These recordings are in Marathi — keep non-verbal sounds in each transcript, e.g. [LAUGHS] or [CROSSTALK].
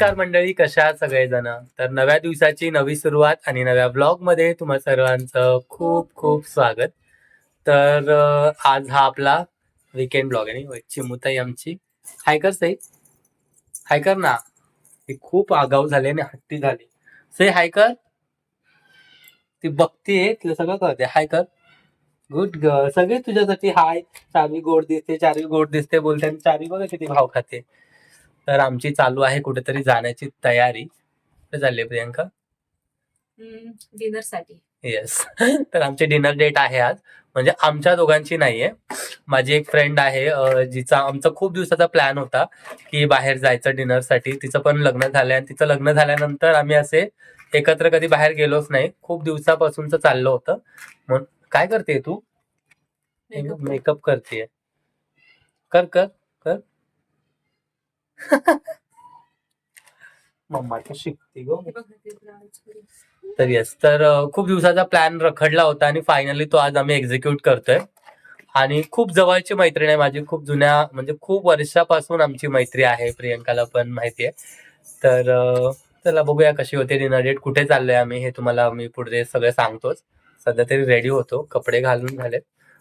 नमस्कार मंडळी कशा सगळेजण? तर नव्या दिवसाची नवी सुरुवात आणि नव्या ब्लॉगमध्ये तुम्हा सर्वांचं खूप खूप स्वागत. तर आज हा आपला विकेंड ब्लॉग आहे. आणि चिमुताई आमची. हाय कर सई. हाय कर ना ती खूप आगाऊ झाली आणि हट्टी झाली. सई हाय कर ती बघतीये तिला सगळं कळते हाय कर गुड ग सगळे तुझ्यासाठी हाय. चारवी गोड दिसते चारवी गोड दिसते बोलते आणि चारवी बघा किती भाव खाते. तर आमची चालू आहे कुठेतरी जाण्याची तयारी. कुठे चालली आहे प्रियंका? डिनरसाठी. येस [LAUGHS] तर आमची डिनर डेट आहे आज. म्हणजे आमच्या दोघांची नाहीये. माझी एक फ्रेंड आहे अं, जिचा आमचा खूप दिवसाचा प्लॅन होता की बाहेर जायचं डिनरसाठी तिचं पण लग्न झालंय आणि तिचं लग्न झाल्यानंतर आम्ही असे एकत्र कधी बाहेर गेलोच नाही. खूप दिवसापासूनच चाललं होतं. म्हणून काय करते तू. मेकअप करते. कर कर कर. [LAUGHS] मम्मा तर शिकते गो. तर येस तर खूप दिवसाचा प्लॅन रखडला होता आणि फायनली तो आज आम्ही एक्झिक्यूट करतोय. आणि खूप जवळची मैत्रीण आहे माझी खूप जुन्या म्हणजे खूप वर्षापासून आमची मैत्री आहे प्रियंकाला पण माहिती आहे. तर चला बघूया कशी होते डिनर डेट कुठे चाललोय आम्ही हे तुम्हाला मी पुढे सगळं सांगतोच. सध्या तरी रेडी होतो कपडे घालून झालेत.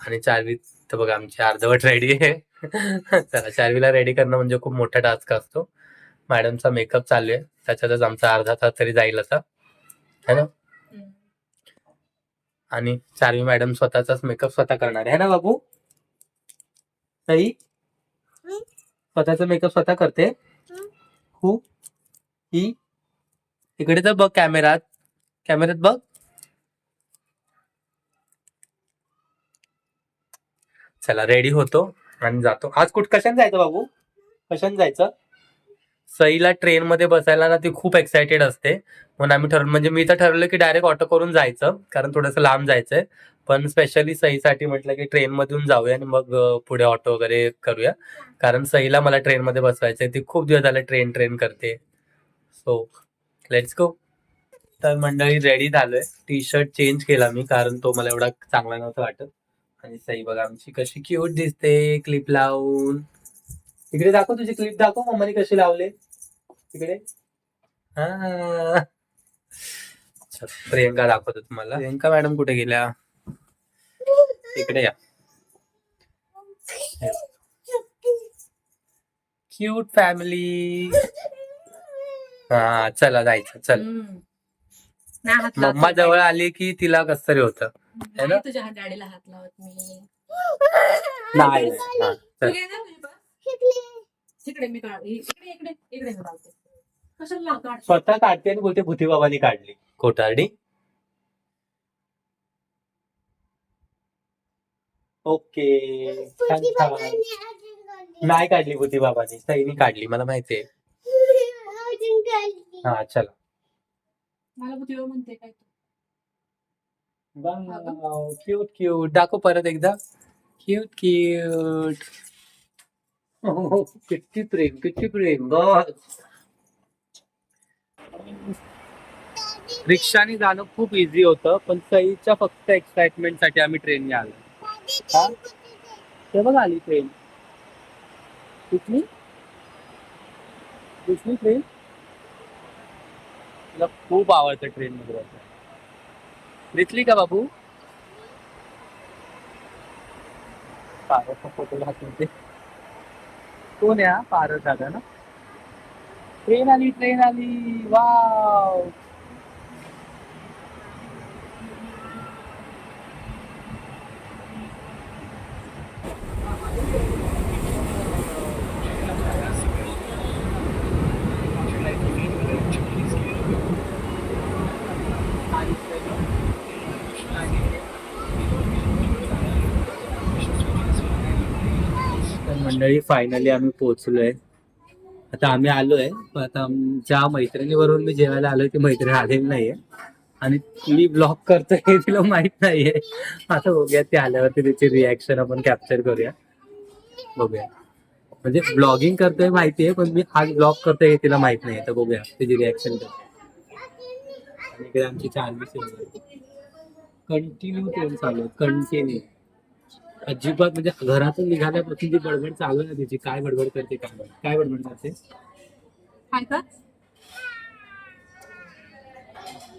आणि चारवी तर बघा आमची अर्धवट रेडी आहे. चला चारवीला रेडी करणं म्हणजे खूप मोठा टास्क असतो. मॅडमचा मेकअप चालू आहे. त्याच्यातच आमचा अर्धा तास तरी जाईल असा है ना? आणि चारवी मॅडम स्वतःचाच मेकअप स्वतः करणार आहे. ना बाबू? ताई? स्वतःचा मेकअप स्वतः करते? हु? ही? इकडे तर बघ कॅमेरात कॅमेऱ्यात बघ. चला रेडी होतो आणि जातो. आज कुठ कशाने जायचं बाबू? कशाने जायचं? सईला ट्रेन मध्ये बसायला ना ती खूप एक्सायटेड असते. म्हणून आम्ही ठरवलं म्हणजे मी तर ठरवलं की डायरेक्ट ऑटो करून जायचं कारण थोडंसं लांब जायचंय. पण स्पेशली सईसाठी म्हटलं की ट्रेन मधून जाऊया आणि मग पुढे ऑटो वगैरे करूया. कारण सईला मला ट्रेन मध्ये बसवायचंय. ती खूप दिवस झाले ट्रेन ट्रेन करते. सो लेट्स गो तर मंडळी रेडी झालोय. टी शर्ट चेंज केला मी कारण तो मला एवढा चांगला नव्हता वाटत. आणि सई बघा आमची कशी क्यूट दिसते क्लिप लावून. इकडे दाखव तुझी क्लिप दाखव मम्माने कशी लावले. तिकडे हा. प्रियंका दाखवतो तुम्हाला. प्रियंका मॅडम कुठे गेल्या? इकडे या. क्यूट फॅमिली हा चला जायचं चल. मम्मा जवळ आली की तिला कस तरी होत. है ना? तुझ्या गाडीला हात लावत मी. नाही. [LAUGHS] तू चल. घे ना तुझी बस. इकडे. मी काढ इकडे इकडे इकडे मी लावते. कशाला लावतो आठ? स्वतः काढते आणि बोलते भूती बाबांनी काढली. कोटारडी ओके. छान छान. नाही काढली भूती बाबांनी. सईनी काढली मला माहितीये हा चला. मला बुद्धिबळ म्हणते काय तू. क्यूट क्यूट दाखव परत एकदा. क्यूट क्यूट किती प्रेम किती प्रेम. बस. रिक्षाने जाणं खूप इझी होतं पण सईच्या फक्त एक्साइटमेंटसाठी आम्ही ट्रेनने आलो. हा? ते बघ आली ट्रेन कुठली कुठली ट्रेन तिला खूप आवडतं ट्रेन मध्ये दिसली का बाबू? फोटो घातला कोण हा? पारस दादा ना? ट्रेन आली ट्रेन आली. वाव! मंडळी फायनली आम्ही पोहोचलोय. आता आम्ही आलोय पण आता ज्या मैत्रिणीवरून मी जेवायला आलोय ती मैत्रीण आलेली नाहीये. आणि मी ब्लॉग करतोय हे तिला माहीत नाहीये. आता बघूया ती आल्यावरती तिची रिॲक्शन आपण कॅप्चर करूया. बघूया. म्हणजे ब्लॉगिंग करतोय आहे पण मी आज ब्लॉग करतोय हे तिला माहीत नाही तर बघूया तिची रिॲक्शन आणि इकडे आमची चार्मी कंटिन्यू ट्रेन चालू कंटिन्यू अजिबात म्हणजे घरातून निघाल्यापासून जी बडबड चालू आहे तिची काय बडबड करते काय काय बडबड करते? काय का?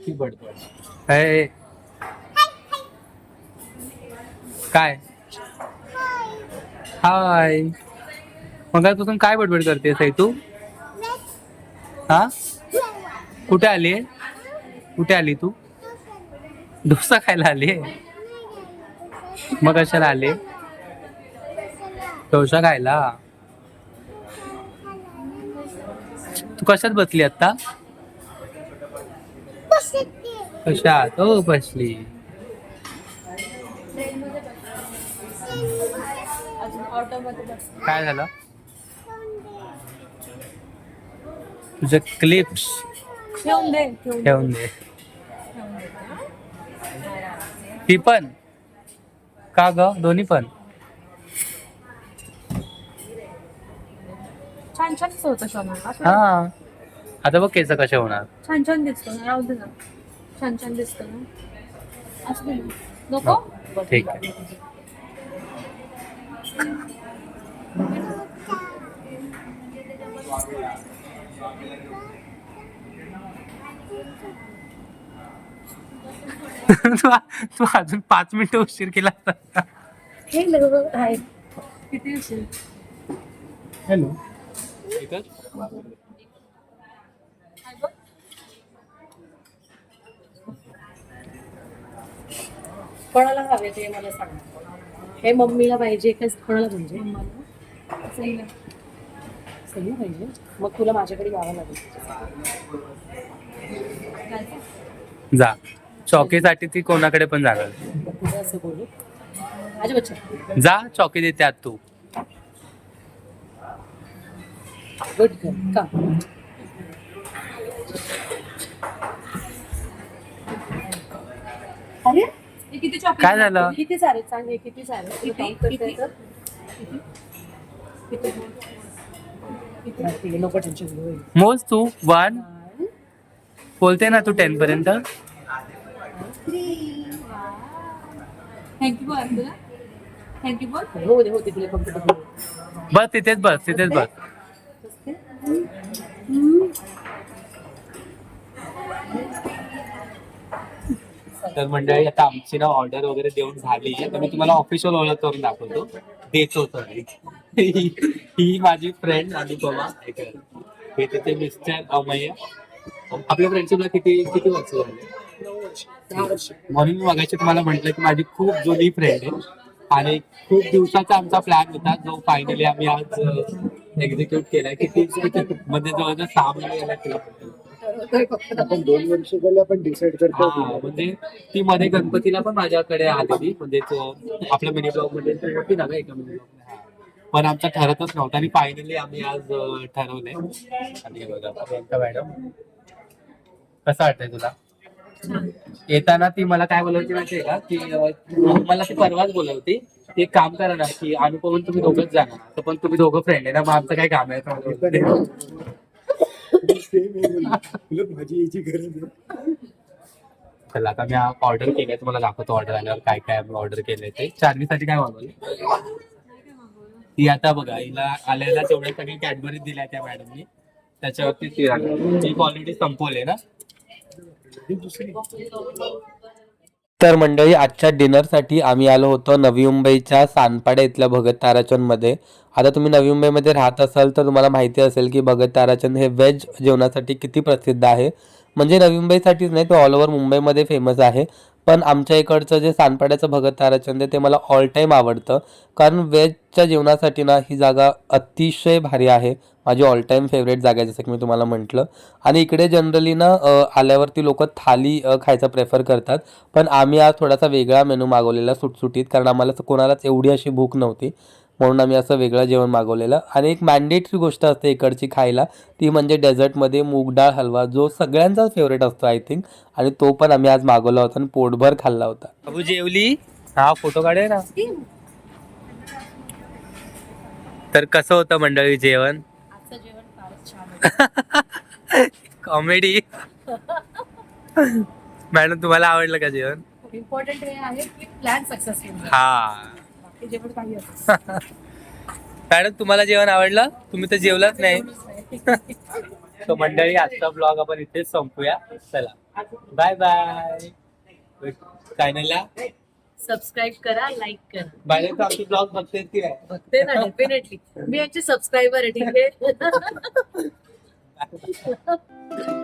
ती बडबड. काय? हाय. मग तुझून काय बडबड करते साई तू? हा? कुठे आली कुठे आली तू? डोसा खायला आली मग कशाला आली? डोसा खायला? तू कशात बसली आता कशात? हो बसली. काय झालं? तुझे क्लिप्स ठेवून दे. ठेवून दे. ती पण? का ग? दोन्ही पण. छान छान होतं हा. आता बघ केस कसे होणार. छान छान दिसतो. ना राहू दे ना. छान छान दिसतो ना. असं दे ना. नको? ठीक आहे. [LAUGHS] [LAUGHS] तू तू अजून पाच मिनिटं उशीर केला असता. हे किती असेल हॅलो. कोणाला हवे ते मला सांग. हे मम्मीला पाहिजे का कोणाला पाहिजे? सईला. सईला पाहिजे? मग तुला माझ्याकडे यावं लागेल. जा. चौकीसाठी ती कोणाकडे पण जाणार. जा चौकी देते आत तू. हे काय झालं? किती सारे? सांग हे किती? सारे मोज तू वन. बोलते ना तू टेन पर्यंत. थँक्यू बोल तुला थँक्यू बोल हो दे हो फक्त. बस तिथेच बस तिथेच बस तर मंडळी आता आमची ना ऑर्डर वगैरे देऊन झाली तर मी तुम्हाला ऑफिशियल ओळख करून दाखवतो. देतो सॉरी ही माझी फ्रेंड अनुपमा हे तिथे मिस्टर अमय. आपल्या फ्रेंडशिपला किती किती वर्ष झाले? म्हणून मी मगाशी तुम्हाला म्हटलं की माझी खूप जुनी फ्रेंड आहे. आणि खूप दिवसाचा आमचा प्लॅन होता जो फायनली आम्ही आज एक्झिक्यूट केलाय किती किती- म्हणजे जवळजवळ सहा महिने याला केला आपण दोन वर्ष झाले आपण डिसाईड करतो म्हणजे ती मध्ये गणपतीला पण माझ्याकडे आलेली. म्हणजे तो आपल्या मिनी ब्लॉगमध्ये होती ना एका मिनी ब्लॉग पण आमचा ठरतच नव्हता आणि फायनली आम्ही आज ठरवलंय. आणि बघा प्रियंका मॅडम. कसं वाटतंय तुला? येताना ती मला काय बोलवती माहितीये का? की अं, मला ती परवाच बोलवती. की एक काम करा ना की अनुपमन तुम्ही दोघंच जाणार तर पण तुम्ही दोघं फ्रेंड आहे ना मग आमचं काय काम आहे? तुला गरज आहे. चला आता मी ऑर्डर केलंय तुम्हाला दाखवतो ऑर्डर आल्यावर काय काय ऑर्डर केलंय ते. चार्लीसाठी काय मागवलं? ती आता बघा हिला आल्याला तेवढ्या सगळ्या कॅडबरी दिल्या त्या मॅडमनी त्याच्यावरती ती राहिली. ती क्वालिटी संपवली ना. तर मंडळी आजच्या डिनरसाठी आम्ही आलो होतो नवी मुंबईच्या सानपाडे इथल्या भगत ताराचंदमध्ये आता तुम्ही नवी मुंबईमध्ये राहत असाल तर तुम्हाला माहिती असेल की भगत ताराचंद हे व्हेज जेवणासाठी किती प्रसिद्ध आहे. म्हणजे नवी मुंबईसाठीच नाही तो ऑल ओव्हर मुंबईमध्ये फेमस आहे. पण आमच्या इकडचं जे सानपाड्याचं भगत ताराचंद आहे ते मला ऑल टाईम आवडतं. कारण व्हेजच्या जेवणासाठी ना ही जागा अतिशय भारी आहे. माझी ऑल टाईम फेवरेट जागा आहे जसं की मी तुम्हाला म्हटलं. आणि इकडे जनरली ना आल्यावरती लोक थाली खायचं प्रेफर करतात. पण आम्ही आज थोडासा वेगळा मेनू मागवलेला सुटसुटीत कारण आम्हाला असं कोणालाच एवढी अशी भूक नव्हती. म्हणून आम्ही असं वेगळं जेवण मागवलेलं. आणि एक मॅन्डेटरी गोष्ट असते इकडची खायला ती म्हणजे डेझर्टमध्ये मूग डाळ हलवा जो सगळ्यांचाच फेवरेट असतो आय थिंक आणि तो पण आम्ही आज मागवला होता आणि पोटभर खाल्ला होता. बाबू जेवली? हा फोटो काढे ना. तर कसं होतं मंडळी जेवण? कॉमेडी. मॅडम तुम्हाला आवडलं का जेवण? इम्पॉर्टंट हे आहे की प्लॅन सक्सेसफुल हा. बाकी जेवण काही असतं मॅडम तुम्हाला जेवण आवडलं? तुम्ही तर जेवलंच नाही. तो मंडळी आजचा ब्लॉग आपण इथेच संपूया. चला. बाय बाय चॅनलला सबस्क्राईब करा लाईक करा. बाय आमचे ब्लॉग बघतेस की नाही. बघते ना डेफिनेटली मी यांची सबस्क्रायबर आहे ठीक आहे? あ、そ。